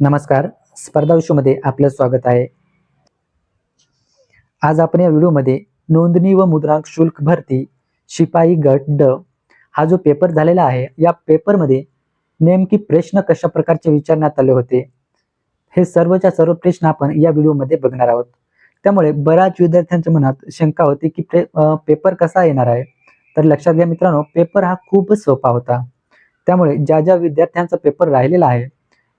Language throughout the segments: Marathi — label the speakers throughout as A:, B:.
A: नमस्कार. स्पर्धा विश्वमध्ये आपलं स्वागत आहे. आज आपण या व्हिडिओमध्ये नोंदणी व मुद्रांक शुल्क भरती शिपाई गट ड हा जो पेपर झालेला आहे या पेपरमध्ये नेमकी प्रश्न कशा प्रकारचे विचारण्यात आले होते हे सर्वच्या सर्व प्रश्न आपण या व्हिडिओमध्ये बघणार आहोत. त्यामुळे बऱ्याच विद्यार्थ्यांच्या मनात शंका होती की पेपर कसा येणार आहे? तर लक्षात घ्या मित्रांनो पेपर हा खूपच सोपा होता. त्यामुळे ज्या ज्या विद्यार्थ्यांचा पेपर राहिलेला आहे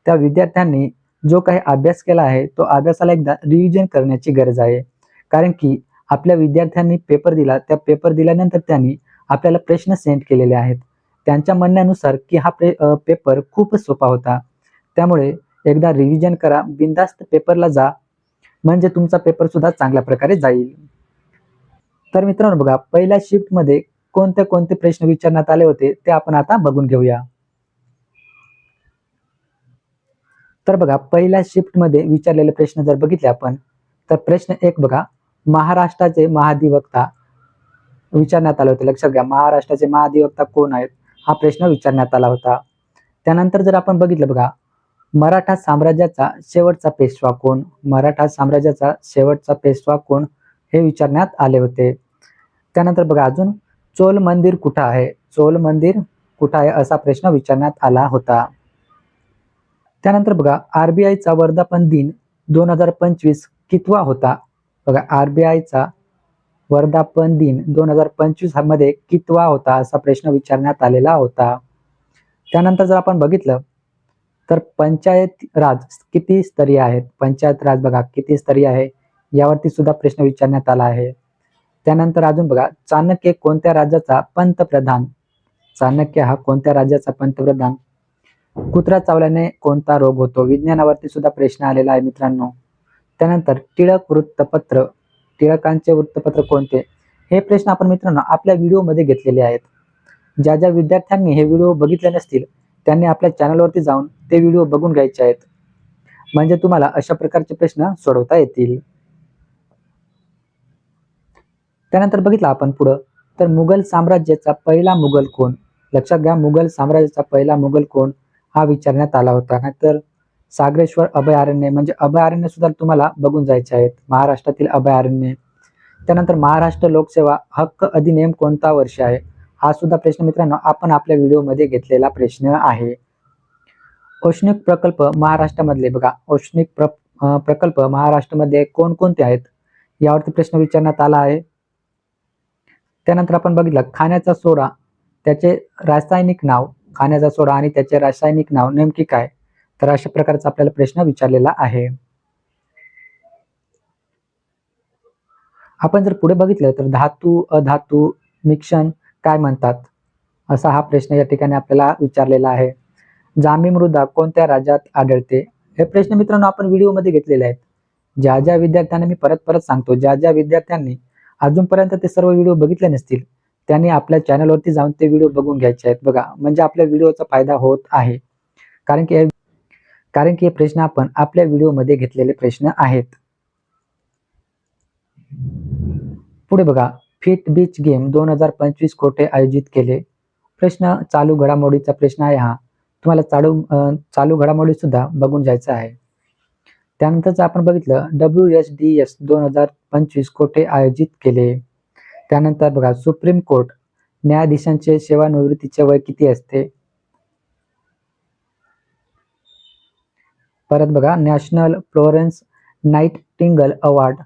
A: त्या विद्यार्थ्यांनी जो काही अभ्यास केला आहे तो अभ्यासाला एकदा रिव्हिजन करण्याची गरज आहे. कारण की आपल्या विद्यार्थ्यांनी पेपर दिला त्या पेपर दिल्यानंतर त्यांनी आपल्याला प्रश्न सेंड केलेले आहेत. त्यांच्या म्हणण्यानुसार की हा पे पेपर खूपच सोपा होता. त्यामुळे एकदा रिव्हिजन करा बिंदास्त पेपरला जा म्हणजे तुमचा पेपर सुद्धा चांगल्या प्रकारे जाईल. तर मित्रांनो बघा पहिल्या शिफ्टमध्ये कोणते कोणते प्रश्न विचारण्यात आले होते ते आपण आता बघून घेऊया. तर बघा पहिल्या शिफ्टमध्ये विचारलेले प्रश्न जर बघितले आपण तर प्रश्न एक बघा महाराष्ट्राचे महाधिवक्ता विचारण्यात आले होते. लक्षात घ्या महाराष्ट्राचे महाधिवक्ता कोण आहेत? हा प्रश्न विचारण्यात आला होता. त्यानंतर जर आपण बघितलं बघा मराठा साम्राज्याचा शेवटचा पेशवा कोण? मराठा साम्राज्याचा शेवटचा पेशवा कोण? हे विचारण्यात आले होते. त्यानंतर बघा अजून चोल मंदिर कुठं आहे? चोल मंदिर कुठं आहे असा प्रश्न विचारण्यात आला होता. त्यानंतर बघा आरबीआयचा वर्धापन दिन दोन हजार पंचवीस कितवा होता? बघा आरबीआयचा वर्धापन दिन दोन हजार पंचवीसमध्ये कितवा होता असा प्रश्न विचारण्यात आलेला होता. त्यानंतर जर आपण बघितलं तर पंचायत राज किती स्तरीय आहेत? पंचायत राज बघा किती स्तरीय आहे? यावरती सुद्धा प्रश्न विचारण्यात आला आहे. त्यानंतर अजून बघा चाणक्य कोणत्या राज्याचा पंतप्रधान? चाणक्य हा कोणत्या राज्याचा पंतप्रधान? कुत्रा चावल्याने कोणता रोग होतो? विज्ञानावरती सुद्धा प्रश्न आलेला आहे मित्रांनो. त्यानंतर टिळक वृत्तपत्र. टिळकांचे वृत्तपत्र कोणते? हे प्रश्न आपण मित्रांनो आपल्या व्हिडिओमध्ये घेतलेले आहेत. ज्या ज्या विद्यार्थ्यांनी हे व्हिडिओ बघितले नसतील त्यांनी आपल्या चॅनलवरती जाऊन ते व्हिडिओ बघून घ्यायचे आहेत. म्हणजे तुम्हाला अशा प्रकारचे प्रश्न सोडवता येतील. त्यानंतर बघितलं आपण पुढं. तर मुघल साम्राज्याचा पहिला मुघल कोण? लक्षात घ्या मुघल साम्राज्याचा पहिला मुघल कोण हा विचारण्यात आला होता. नाहीतर सागरेश्वर अभयारण्य म्हणजे अभयारण्य सुद्धा तुम्हाला बघून जायचे आहेत. महाराष्ट्रातील अभयारण्य. त्यानंतर महाराष्ट्र लोकसेवा हक्क अधिनियम कोणता वर्ष आहे? हा सुद्धा प्रश्न मित्रांनो आपण आपल्या व्हिडिओमध्ये घेतलेला प्रश्न आहे. औष्णिक प्रकल्प महाराष्ट्रामधले बघा. औष्णिक प्र प्रकल्प महाराष्ट्रामध्ये कोणकोणते आहेत? यावरती प्रश्न विचारण्यात आला आहे. त्यानंतर आपण बघितलं खाण्याचा सोडा त्याचे रासायनिक नाव खाण्याचा सोडा आणि त्याचे रासायनिक नाव नेमकी काय? तर अशा प्रकारचा आपल्याला प्रश्न विचारलेला आहे. आपण जर पुढे बघितलं तर धातू अधातू मिक्षण काय म्हणतात? असा हा प्रश्न या ठिकाणी आपल्याला विचारलेला आहे. जांभी मृदा कोणत्या राज्यात आढळते? हे प्रश्न मित्रांनो आपण व्हिडिओमध्ये घेतलेले आहेत. ज्या ज्या विद्यार्थ्यांना मी परत परत सांगतो ज्या ज्या विद्यार्थ्यांनी अजूनपर्यंत ते सर्व व्हिडिओ बघितले नसतील त्यांनी आपल्या चॅनलवरती जाऊन ते व्हिडिओ बघून घ्यायचे आहेत. बघा म्हणजे आपल्या व्हिडिओचा फायदा होत आहे. कारण की कारण की हे प्रश्न आपण आपल्या व्हिडिओमध्ये घेतलेले प्रश्न आहेत. पुढे बघा फिट बीच गेम दोन हजार पंचवीस कोठे आयोजित केले? प्रश्न चालू घडामोडीचा प्रश्न आहे हा. तुम्हाला चालू चालू घडामोडी सुद्धा बघून जायचं आहे. त्यानंतरच आपण बघितलं डब्ल्यू एस डी एस दोन हजार पंचवीस कोठे आयोजित केले? त्यानंतर बघा सुप्रीम कोर्ट न्यायाधीशांचे सेवानिवृत्तीचे वय किती असते? परत बघा national Florence Nightingale award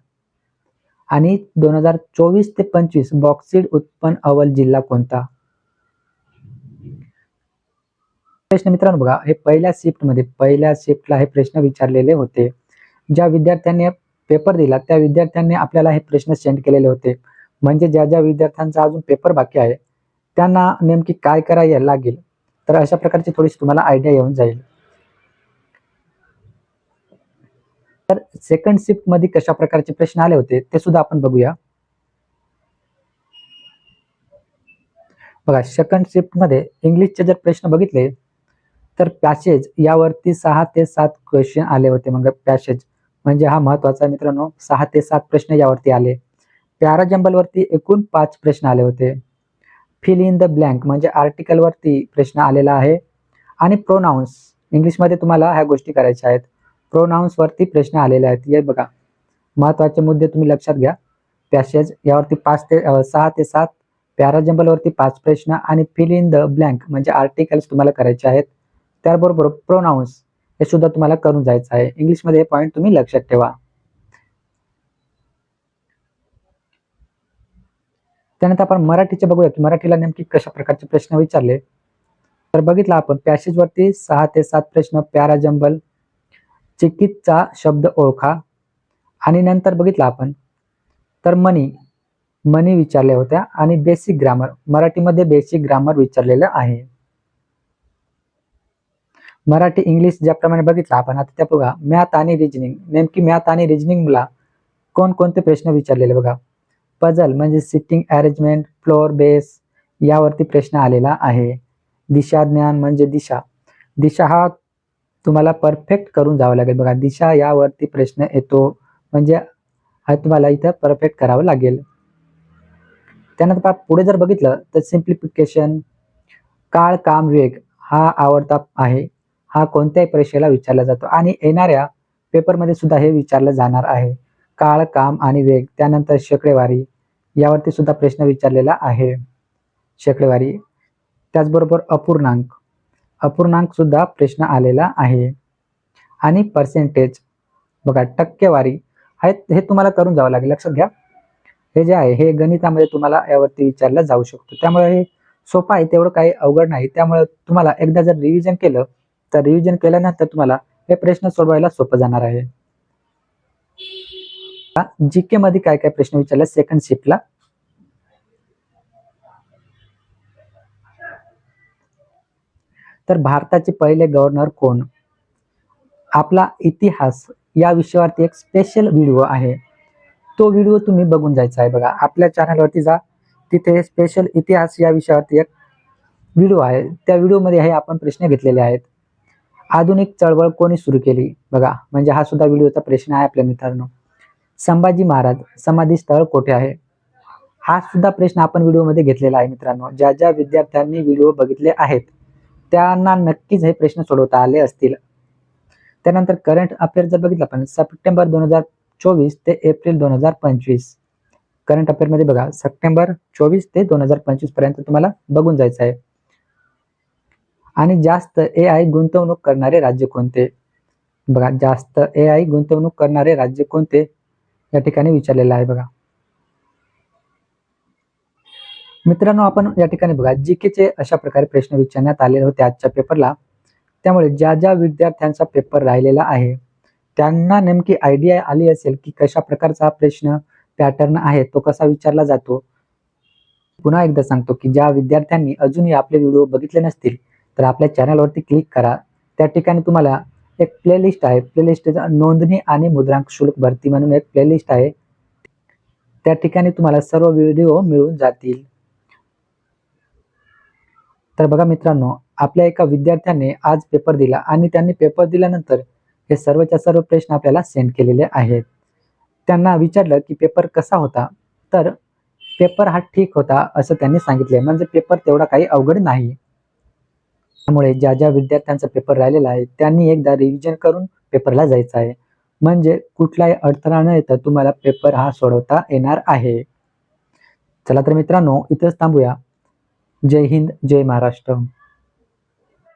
A: आणि दोन हजार चोवीस ते पंचवीस बॉक्सिड उत्पन्न अव्वल जिल्हा कोणता? प्रश्न मित्रांनो बघा हे पहिल्या शिफ्टमध्ये पहिल्या शिफ्टला हे प्रश्न विचारलेले होते. ज्या विद्यार्थ्यांनी पेपर दिला त्या विद्यार्थ्यांनी आपल्याला हे प्रश्न सेंड केलेले होते. म्हणजे ज्या ज्या विद्यार्थ्यांचा अजून पेपर बाकी आहे त्यांना नेमकी काय करायला लागेल? तर अशा प्रकारची थोडीशी तुम्हाला आयडिया येऊन जाईल. तर सेकंड शिफ्टमध्ये कशा प्रकारचे प्रश्न आले होते ते सुद्धा आपण बघूया. बघा सेकंड शिफ्टमध्ये इंग्लिशचे जर प्रश्न बघितले तर पॅसेज यावरती सहा ते सात क्वेश्चन आले होते. म्हणजे मग पॅसेज म्हणजे हा महत्त्वाचा मित्रांनो सहा ते सात प्रश्न यावरती आले. पॅरा जंबल वरती एकूण पाच प्रश्न आले होते. फिल इन द ब्लँक म्हणजे आर्टिकल वरती प्रश्न आलेला आहे. आणि प्रोनाऊन्स इंग्लिशमध्ये तुम्हाला ह्या गोष्टी करायच्या आहेत. प्रोनाऊन्स वरती प्रश्न आलेले आहेत. हे बघा. महत्त्वाचे मुद्दे तुम्ही लक्षात घ्या. पॅसेज यावरती पाच ते सहा ते सात पॅराजंबल वरती पाच प्रश्न आणि फिल इन द ब्लँक म्हणजे आर्टिकल्स तुम्हाला करायचे आहेत. त्याबरोबर प्रोनाऊन्स हे सुद्धा तुम्हाला करून जायचं आहे. इंग्लिशमध्ये हे पॉईंट तुम्ही लक्षात ठेवा. त्यानंतर आपण मराठीचे बघूया. की मराठीला नेमकी कशा प्रकारचे प्रश्न विचारले? तर बघितलं आपण पॅसेज वरती सहा ते सात प्रश्न प्यारा जंबल चिकितचा शब्द ओळखा. आणि नंतर बघितलं आपण तर मनी मनी विचारल्या होत्या. आणि बेसिक ग्रामर मराठीमध्ये बेसिक ग्रामर विचारलेलं आहे. मराठी इंग्लिश ज्याप्रमाणे बघितलं आपण आता त्या बघा मॅथ आणि रिजनिंग नेमकी मॅथ आणि रिजनिंगला कोणकोणते प्रश्न विचारलेले बघा. पझल म्हणजे सिटिंग अरेंजमेंट फ्लोअर बेस यावरती प्रश्न आलेला आहे. दिशा ज्ञान म्हणजे दिशा. दिशा हा तुम्हाला परफेक्ट करून जावं लागेल बघा. दिशा यावरती प्रश्न येतो. म्हणजे हा तुम्हाला इथं परफेक्ट करावं लागेल. त्यानंतर पुढे जर बघितलं तर सिम्प्लिफिकेशन काळ काम वेग हा आवडता आहे. हा कोणत्याही परीक्षेला विचारला जातो. आणि येणाऱ्या पेपरमध्ये सुद्धा हे विचारलं जाणार आहे. काळ काम आणि वेग त्यानंतर शेकडेवारी यावरती सुद्धा प्रश्न विचारलेला आहे. शेकडेवारी त्याचबरोबर अपूर्णांक. अपूर्णांक सुद्धा प्रश्न आलेला आहे. आणि पर्सेंटेज बघा टक्केवारी हे हे तुम्हाला करून जावं लागेल. लक्षात घ्या. हे जे आहे हे गणितामध्ये तुम्हाला यावरती विचारलं जाऊ शकतो. त्यामुळे हे सोपं आहे तेवढं काही अवघड नाही. त्यामुळे तुम्हाला एकदा जर रिव्हिजन केलं तर रिव्हिजन केल्यानंतर तुम्हाला हे प्रश्न सोडवायला सोपं जाणार आहे. जी के मध्ये काय काय प्रश्न विचारले? सेकंड शिफ्टला तर भारताचे पहिले गव्हर्नर कोण? आपला इतिहास या विषयावरती एक स्पेशल व्हिडिओ आहे. तो व्हिडिओ तुम्ही बघून जायचा आहे बघा. आपल्या चॅनलवरती जा. तिथे स्पेशल इतिहास या विषयावरती एक व्हिडिओ आहे. त्या व्हिडिओमध्ये हे आपण प्रश्न घेतलेले आहेत. आधुनिक चळवळ कोणी सुरू केली? बघा म्हणजे हा सुद्धा व्हिडिओचा प्रश्न आहे आपल्या मित्रांनो. संभाजी महाराज समाधी स्थळ कोठे आहे? हा सुद्धा प्रश्न आपण व्हिडिओमध्ये घेतलेला आहे मित्रांनो. ज्या ज्या विद्यार्थ्यांनी व्हिडिओ बघितले आहेत त्यांना नक्कीच हे प्रश्न सोडवता आले असतील. त्यानंतर करंट अफेअर जर बघितलं आपण सप्टेंबर दोन हजार चोवीस ते एप्रिल दोन हजार पंचवीस. करंट अफेअरमध्ये बघा सप्टेंबर चोवीस ते दोन हजार पंचवीसपर्यंत तुम्हाला बघून जायचं आहे. आणि जास्त ए आय गुंतवणूक करणारे राज्य कोणते? बघा जास्त ए आय गुंतवणूक करणारे राज्य कोणते? या ठिकाणी विचारलेलं आहे बघा. मित्रांनो आपण या ठिकाणी बघा जीकेचे अशा प्रकारे प्रश्न विचारण्यात आलेले होते आजच्या पेपरला. त्यामुळे ज्या ज्या विद्यार्थ्यांचा पेपर राहिलेला आहे त्यांना नेमकी आयडिया आली असेल की कशा प्रकारचा प्रश्न पॅटर्न आहे तो कसा विचारला जातो? पुन्हा एकदा सांगतो की ज्या विद्यार्थ्यांनी अजूनही आपले व्हिडिओ बघितले नसतील तर आपल्या चॅनलवरती क्लिक करा. त्या ठिकाणी तुम्हाला एक प्लेलिस्ट आहे. प्लेलिस्ट नोंदणी आणि मुद्रांक शुल्क भरती म्हणून एक प्लेलिस्ट आहे. त्या ठिकाणी तुम्हाला सर्व व्हिडिओ मिळून जातील. तर बघा मित्रांनो आपल्या एका विद्यार्थ्याने आज पेपर दिला आणि त्यांनी पेपर दिल्यानंतर हे सर्वच्या सर्व प्रश्न आपल्याला सेंड केलेले आहेत. त्यांना विचारलं की पेपर कसा होता? तर पेपर हा ठीक होता असं त्यांनी सांगितले म्हणजे पेपर तेवढा काही अवघड नाही. त्यामुळे ज्या ज्या विद्यार्थ्यांचा पेपर राहिलेला आहे त्यांनी एकदा रिव्हिजन करून पेपरला जायचं आहे. म्हणजे कुठलाही अडथळा न येता तुम्हाला पेपर हा सोडवता येणार आहे. चला तर मित्रांनो इथंच थांबूया. जय हिंद जय महाराष्ट्र.